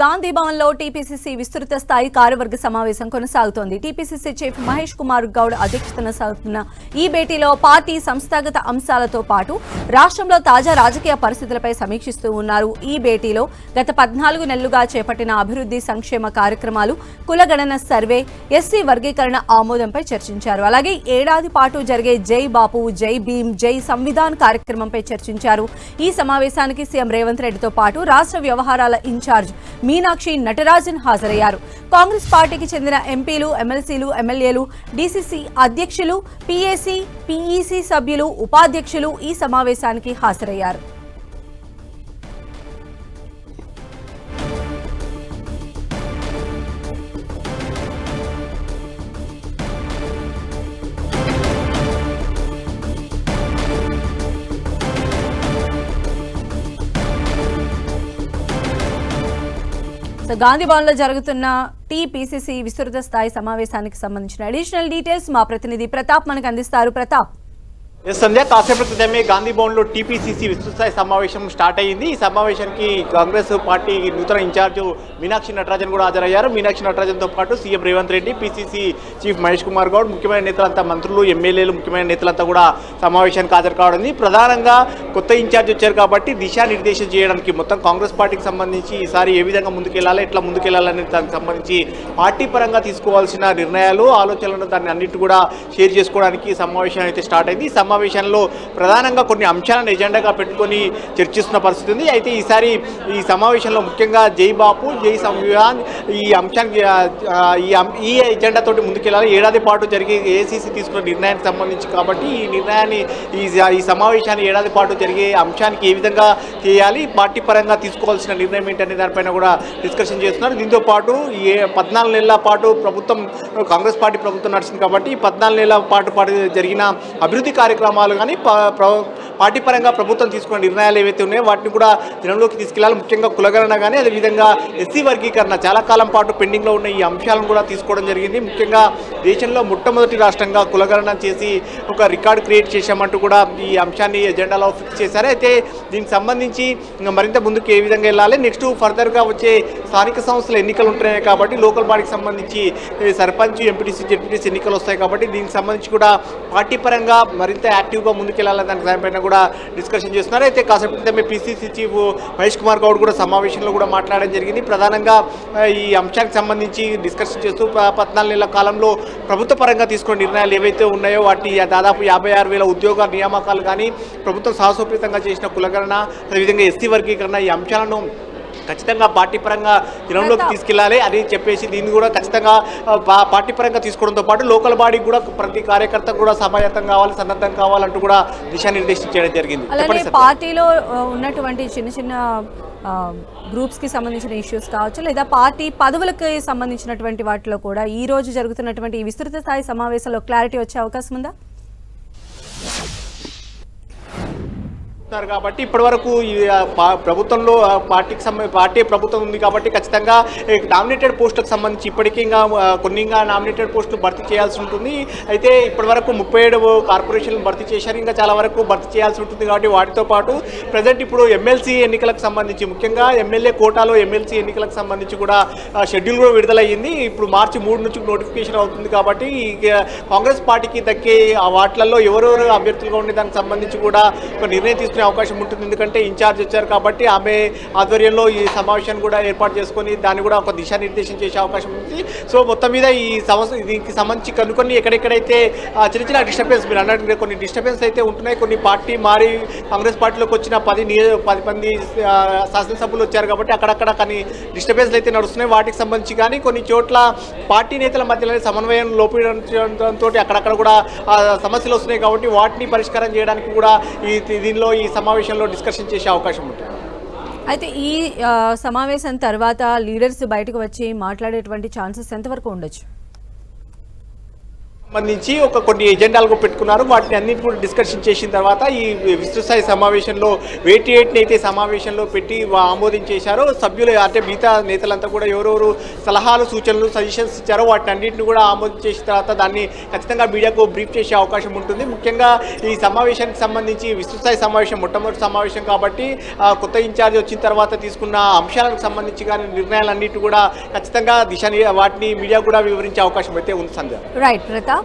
గాంధీ భవన్లో టీపీసీసీ విస్తృత స్థాయి కార్యవర్గ సమావేశం కొనసాగుతోంది. టీపీసీసీ చీఫ్ మహేష్ కుమార్ గౌడ్ అధ్యక్షతన సాగుతున్న ఈ భేటీలో పార్టీ సంస్థాగత అంశాలతో పాటు రాష్ట్రంలో తాజా రాజకీయ పరిస్థితులపై సమీక్షిస్తూ ఉన్నారు. ఈ భేటీలో గత పద్నాలుగు నెలలుగా చేపట్టిన అభివృద్ధి సంక్షేమ కార్యక్రమాలు కులగణన సర్వే ఎస్సీ వర్గీకరణ ఆమోదంపై చర్చించారు. అలాగే ఏడాది పాటు జరిగే జై బాపు జై భీమ్ జై సంవిధాన్ కార్యక్రమంపై చర్చించారు. ఈ సమావేశానికి సీఎం రేవంత్ రెడ్డితో పాటు రాష్ట్ర వ్యవహారాల ఇన్ఛార్జ్ మీనాక్షి నటరాజన్ హాజరయ్యారు. కాంగ్రెస్ పార్టీకి చెందిన ఎంపీలు ఎమ్మెల్సీలు ఎమ్మెల్యేలు డీసీసీ అధ్యక్షులు పీఏసీ పీఈసీ సభ్యులు ఉపాధ్యక్షులు ఈ సమావేశానికి హాజరయ్యారు. సో గాంధీ భవన్లో జరుగుతున్న టీపీసీసీ విస్తృత స్థాయి సమావేశానికి సంబంధించిన అడిషనల్ డీటెయిల్స్ మా ప్రతినిధి ప్రతాప్ మనకు అందిస్తారు. ప్రతాప్. సంధ్య కాసేపటి క్రితమే గాంధీ భవన్లో టీపీసీసీ విస్తృతస్థాయి సమావేశం స్టార్ట్ అయ్యింది. ఈ సమావేశానికి కాంగ్రెస్ పార్టీ నూతన ఇన్ఛార్జ్ మీనాక్షి నటరాజన్ కూడా హాజరయ్యారు. మీనాక్షి నటరాజన్తో పాటు CM Revanth Reddy PCC chief Mahesh Kumar Goud ముఖ్యమైన నేతలంతా మంత్రులు ఎమ్మెల్యేలు ముఖ్యమైన నేతలంతా కూడా సమావేశానికి హాజరు కావడం ప్రధానంగా కొత్త ఇన్ఛార్జ్ వచ్చారు కాబట్టి దిశానిర్దేశం చేయడానికి మొత్తం కాంగ్రెస్ పార్టీకి సంబంధించి ఈసారి ఏ విధంగా ముందుకెళ్ళాలి ఎట్లా ముందుకెళ్ళాలనే దానికి సంబంధించి పార్టీ పరంగా తీసుకోవాల్సిన నిర్ణయాలు ఆలోచనలను దాన్ని అన్నిటి కూడా షేర్ చేసుకోవడానికి సమావేశం అయితే స్టార్ట్ అయింది. సమావేశంలో ప్రధానంగా కొన్ని అంశాలను ఎజెండాగా పెట్టుకొని చర్చిస్తున్న పరిస్థితి ఉంది. అయితే ఈసారి ఈ సమావేశంలో ముఖ్యంగా జై బాపు జై సంవిధాన్ ఈ అంశానికి ఈ అం- ఈ ఎజెండా తోటి ముందుకెళ్ళాలి. ఏడాది పాటు జరిగే ఏసీసీ తీసుకున్న నిర్ణయానికి సంబంధించి కాబట్టి ఈ నిర్ణయాన్ని ఈ ఈ సమావేశాన్ని ఏడాది పాటు జరిగే అంశానికి ఏ విధంగా చేయాలి పార్టీ పరంగా తీసుకోవాల్సిన నిర్ణయం ఏంటనే దానిపైన కూడా డిస్కషన్ చేస్తున్నారు. దీంతో పాటు ఏ పద్నాలుగు నెలల పాటు ప్రభుత్వం కాంగ్రెస్ పార్టీ ప్రభుత్వం నడిచింది కాబట్టి పద్నాలుగు నెలల పాటు పాటు జరిగిన అభివృద్ధి కార్యక్రమాలు కానీ ప్ర- పార్టీ పరంగా ప్రభుత్వం తీసుకున్న నిర్ణయాలు ఏవైతే ఉన్నాయో వాటిని కూడా జనంలోకి తీసుకెళ్ళాలి. ముఖ్యంగా కులగణన కానీ అదేవిధంగా ఎస్సీ వర్గీకరణ చాలా కాలం పాటు పెండింగ్లో ఉన్న ఈ అంశాలను కూడా తీసుకోవడం జరిగింది. ముఖ్యంగా దేశంలో మొట్టమొదటి రాష్ట్రంగా కులగణన చేసి ఒక రికార్డ్ క్రియేట్ చేశామంటూ కూడా ఈ అంశాన్ని ఎజెండాలో ఫిక్స్ చేశారు. అయితే దీనికి సంబంధించి మరింత ముందుకు ఏ విధంగా వెళ్ళాలి? నెక్స్ట్ ఫర్దర్గా వచ్చే స్థానిక సంస్థల ఎన్నికలు ఉంటున్నాయి కాబట్టి లోకల్ బాడీకి సంబంధించి సర్పంచ్ ఎంపీటీసీ జెడ్పీటీసీ ఎన్నికలు వస్తాయి కాబట్టి దీనికి సంబంధించి కూడా పార్టీ పరంగా మరింత యాక్టివ్గా ముందుకెళ్ళాలని దానికి దానిపైన కూడా డిస్కషన్ చేస్తున్నారు. అయితే కాసేపు క్రితమే పీసీసీ చీఫ్ మహేష్ కుమార్ గౌడ్ కూడా సమావేశంలో కూడా మాట్లాడడం జరిగింది. ప్రధానంగా ఈ అంశానికి సంబంధించి డిస్కషన్ చేస్తూ పద్నాలుగు నెలల కాలంలో ప్రభుత్వ పరంగా తీసుకున్న నిర్ణయాలు ఏవైతే ఉన్నాయో వాటి దాదాపు యాభై ఆరు వేల ఉద్యోగ నియామకాలు కానీ ప్రభుత్వం సాహసోపేతంగా చేసిన కులగణన అదేవిధంగా ఎస్సీ వర్గీకరణ ఈ అంశాలను ఖచ్చితంగా పార్టీ పరంగా జనంలోకి తీసుకెళ్ళాలి అని చెప్పేసి దీన్ని కూడా ఖచ్చితంగా పార్టీ పరంగా తీసుకోవడంతో పాటు లోకల్ బాడీకి కూడా ప్రతి కార్యకర్త కూడా సమాయత్తం కావాలి సన్నద్ధం కావాలంటూ కూడా దిశానిర్దేశం చేయడం జరిగింది. పార్టీలో ఉన్నటువంటి చిన్న చిన్న గ్రూప్స్కి సంబంధించిన ఇష్యూస్ కావచ్చు లేదా పార్టీ పదవులకు సంబంధించినటువంటి వాటిలో కూడా ఈ రోజు జరుగుతున్నటువంటి ఈ విస్తృత స్థాయి సమావేశంలో క్లారిటీ వచ్చే అవకాశం ఉందా? ఉన్నారు కాబట్టి ఇప్పటివరకు ప్రభుత్వంలో పార్టీకి సంబంధించి పార్టీ ప్రభుత్వం ఉంది కాబట్టి ఖచ్చితంగా నామినేటెడ్ పోస్టులకు సంబంధించి ఇప్పటికీ ఇంకా కొన్ని ఇంకా నామినేటెడ్ పోస్టులు భర్తీ చేయాల్సి ఉంటుంది. అయితే ఇప్పటివరకు ముప్పై ఏడు కార్పొరేషన్లు భర్తీ చేశారు. ఇంకా చాలా వరకు భర్తీ చేయాల్సి ఉంటుంది కాబట్టి వాటితో పాటు ప్రజెంట్ ఇప్పుడు ఎమ్మెల్సీ ఎన్నికలకు సంబంధించి ముఖ్యంగా ఎమ్మెల్యే కోటాలో ఎమ్మెల్సీ ఎన్నికలకు సంబంధించి కూడా షెడ్యూల్ కూడా విడుదలయ్యింది. ఇప్పుడు మార్చి మూడు నుంచి నోటిఫికేషన్ అవుతుంది కాబట్టి కాంగ్రెస్ పార్టీకి దక్కే ఆ వాటిలలో ఎవరెవరు అభ్యర్థులుగా ఉండే దానికి సంబంధించి కూడా ఒక నిర్ణయం తీసుకునే అవకాశం ఉంటుంది. ఎందుకంటే ఇన్ఛార్జ్ వచ్చారు కాబట్టి ఆమె ఆధ్వర్యంలో ఈ సమావేశాన్ని కూడా ఏర్పాటు చేసుకొని దాన్ని కూడా ఒక దిశానిర్దేశం చేసే అవకాశం ఉంది. సో మొత్తం మీద ఈ సమస్య దీనికి సంబంధించి కనుకొని ఎక్కడెక్కడైతే చిన్న చిన్న డిస్టర్బెన్స్ మీరు అన్నట్టు కొన్ని డిస్టర్బెన్స్ అయితే ఉంటున్నాయి. కొన్ని పార్టీ మారి కాంగ్రెస్ పార్టీలోకి వచ్చిన పది నియో పది మంది శాసనసభ్యులు వచ్చారు కాబట్టి అక్కడక్కడ కొన్ని డిస్టర్బెన్స్ అయితే నడుస్తున్నాయి. వాటికి సంబంధించి కానీ కొన్ని చోట్ల పార్టీ నేతల మధ్యలో సమన్వయం లోపించడంతో అక్కడక్కడ కూడా సమస్యలు వస్తున్నాయి కాబట్టి వాటిని పరిష్కారం చేయడానికి కూడా ఈ దీనిలో ఈ సమావేశంలో డిస్కషన్ చేసే అవకాశం ఉంటుంది. అయితే ఈ సమావేశం తర్వాత లీడర్స్ బయటకు వచ్చి మాట్లాడేటువంటి ఛాన్సెస్ ఎంతవరకు ఉండొచ్చు? సంబంధించి ఒక కొన్ని ఎజెండాలు పెట్టుకున్నారు. వాటిని అన్నింటి కూడా డిస్కషన్ చేసిన తర్వాత ఈ విస్తృత స్థాయి సమావేశంలో ఎయిటీ ఎయిట్ని అయితే సమావేశంలో పెట్టి ఆమోదించేశారో సభ్యులు అంటే మిగతా నేతలంతా కూడా ఎవరెవరు సలహాలు సూచనలు సజెషన్స్ ఇచ్చారో వాటిని అన్నింటిని కూడా ఆమోదించేసిన తర్వాత దాన్ని ఖచ్చితంగా మీడియాకు బ్రీఫ్ చేసే అవకాశం ఉంటుంది. ముఖ్యంగా ఈ సమావేశానికి సంబంధించి విస్తృత స్థాయి సమావేశం మొట్టమొదటి సమావేశం కాబట్టి కొత్త ఇన్ఛార్జ్ వచ్చిన తర్వాత తీసుకున్న అంశాలకు సంబంధించి కానీ నిర్ణయాలన్నింటి కూడా ఖచ్చితంగా దిశ వాటిని మీడియా కూడా వివరించే అవకాశం అయితే ఉంది సంధ్య. రైట్ ప్రతాప్